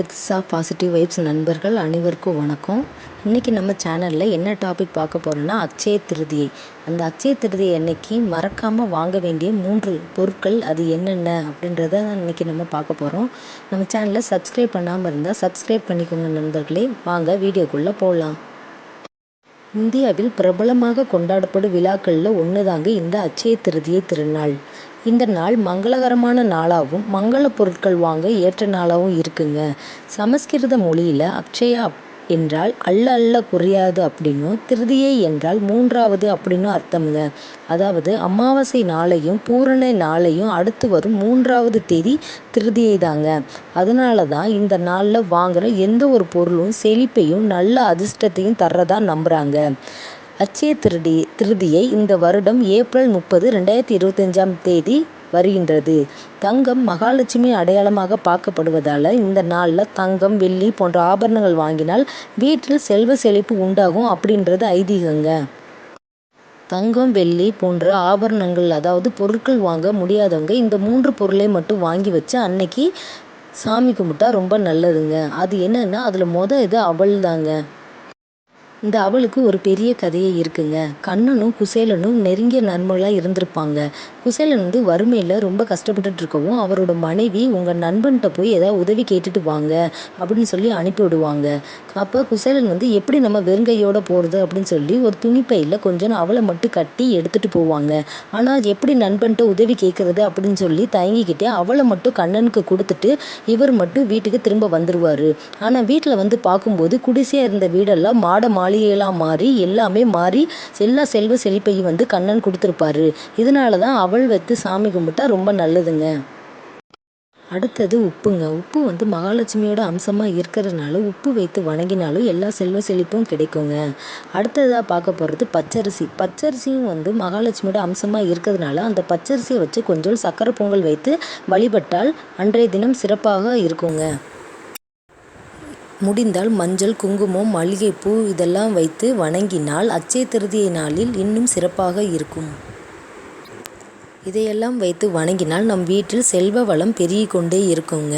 வித்ஸா positive vibes நண்பர்கள் அனைவருக்கும் வணக்கம். இன்றைக்கி நம்ம சேனலில் என்ன டாபிக் பார்க்க போகிறோன்னா அக்ஷய திருதியை. அந்த அக்ஷய திருதியை அன்னைக்கு மறக்காமல் வாங்க வேண்டிய மூன்று பொருட்கள் அது என்னென்ன அப்படின்றத இன்றைக்கி நம்ம பார்க்க போகிறோம் நம்ம சேனலை சப்ஸ்கிரைப் பண்ணாமல் இருந்தால் சப்ஸ்கிரைப் பண்ணிக்கோங்க நண்பர்களே. வாங்க வீடியோக்குள்ளே போகலாம் இந்தியாவில் பிரபலமாக கொண்டாடப்படும் விழாக்களில் ஒன்று தாங்க இந்த அச்சய திருதியை திருநாள். இந்த நாள் மங்களகரமான நாளாகவும் மங்கள பொருட்கள் வாங்க ஏற்ற நாளாகவும் இருக்குங்க. சமஸ்கிருத மொழியில் அக்ஷயா என்றால் அள்ள அள்ள குறையாது அப்படின்னும் திருதியை என்றால் மூன்றாவது அப்படின்னும் அர்த்தம்ங்க. அதாவது அமாவாசை நாளையும் பூரண நாளையும் அடுத்து வரும் மூன்றாவது தேதி திருதியை தாங்க அதனால தான் இந்த நாளில் வாங்குகிற எந்த ஒரு பொருளும் செழிப்பையும் நல்ல அதிர்ஷ்டத்தையும் தர்றதா நம்புகிறாங்க அச்சய திருடி திருதியை இந்த வருடம் ஏப்ரல் முப்பது ரெண்டாயிரத்தி இருபத்தஞ்சாம் தேதி வருகின்றது. தங்கம் மகாலட்சுமி அடையாளமாக பார்க்கப்படுவதால் இந்த நாளில் தங்கம் வெள்ளி போன்ற ஆபரணங்கள் வாங்கினால் வீட்டில் செல்வ செழிப்பு உண்டாகும் அப்படின்றது ஐதீகங்க. தங்கம் வெள்ளி போன்ற ஆபரணங்கள் அதாவது பொருட்கள் வாங்க முடியாதவங்க இந்த மூன்று பொருளை மட்டும் வாங்கி வச்சு அன்னைக்கு சாமி கும்பிட்டா ரொம்ப நல்லதுங்க. அது என்னன்னா அதில் மொதல் இது அவள் தாங்க இந்த அவளுக்கு ஒரு பெரிய கதையே இருக்குங்க. கண்ணனும் குசேலனும் நெருங்கிய நண்பர்களாக இருந்திருப்பாங்க. குசேலன் வந்து வறுமையில் ரொம்ப கஷ்டப்பட்டுட்டு இருக்கவும் அவரோட மனைவி உங்கள் நண்பன்கிட்ட போய் ஏதாவது உதவி கேட்டுட்டு வாங்க அப்படின்னு சொல்லி அனுப்பி விடுவாங்க. அப்போ குசேலன் வந்து எப்படி நம்ம வெறுங்கையோடு போகிறது அப்படின்னு சொல்லி ஒரு துணிப்பையில் கொஞ்சம் அவளை மட்டும் கட்டி எடுத்துகிட்டு போவாங்க. ஆனால் எப்படி நண்பன்கிட்ட உதவி கேட்குறது அப்படின்னு சொல்லி தயங்கிக்கிட்டே அவளை மட்டும் கண்ணனுக்கு கொடுத்துட்டு இவர் மட்டும் வீட்டுக்கு திரும்ப வந்துடுவார் ஆனால் வீட்டில் வந்து பார்க்கும்போது குடிசையாக இருந்த வீடெல்லாம் மாட மாளிகையெல்லாம் மாறி எல்லாமே மாறி எல்லா செல்வ செழிப்பையும் வந்து கண்ணன் கொடுத்துருப்பாரு. இதனால தான் அவள் வைத்து சாமி கும்பிட்டா ரொம்ப நல்லதுங்க. அடுத்தது உப்புங்க. உப்பு வந்து மகாலட்சுமியோட அம்சமாக இருக்கிறதுனால உப்பு வைத்து வணங்கினாலும் எல்லா செல்வ செழிப்பும் கிடைக்குங்க. அடுத்ததாக பார்க்க போகிறது பச்சரிசி. பச்சரிசியும் வந்து மகாலட்சுமியோட அம்சமாக இருக்கிறதுனால அந்த பச்சரிசியை வச்சு கொஞ்சம் சக்கரை பொங்கல் வைத்து வழிபட்டால் அன்றைய தினம் சிறப்பாக இருக்குங்க. முடிந்தால் மஞ்சள் குங்குமம் மல்லிகைப்பூ இதெல்லாம் வைத்து வணங்கினால் அச்சய திருதியை நாளில் இன்னும் சிறப்பாக இருக்கும். இதையெல்லாம் வைத்து வணங்கினால் நம் வீட்டில் செல்வ வளம் பெருகிக் கொண்டே இருக்குங்க.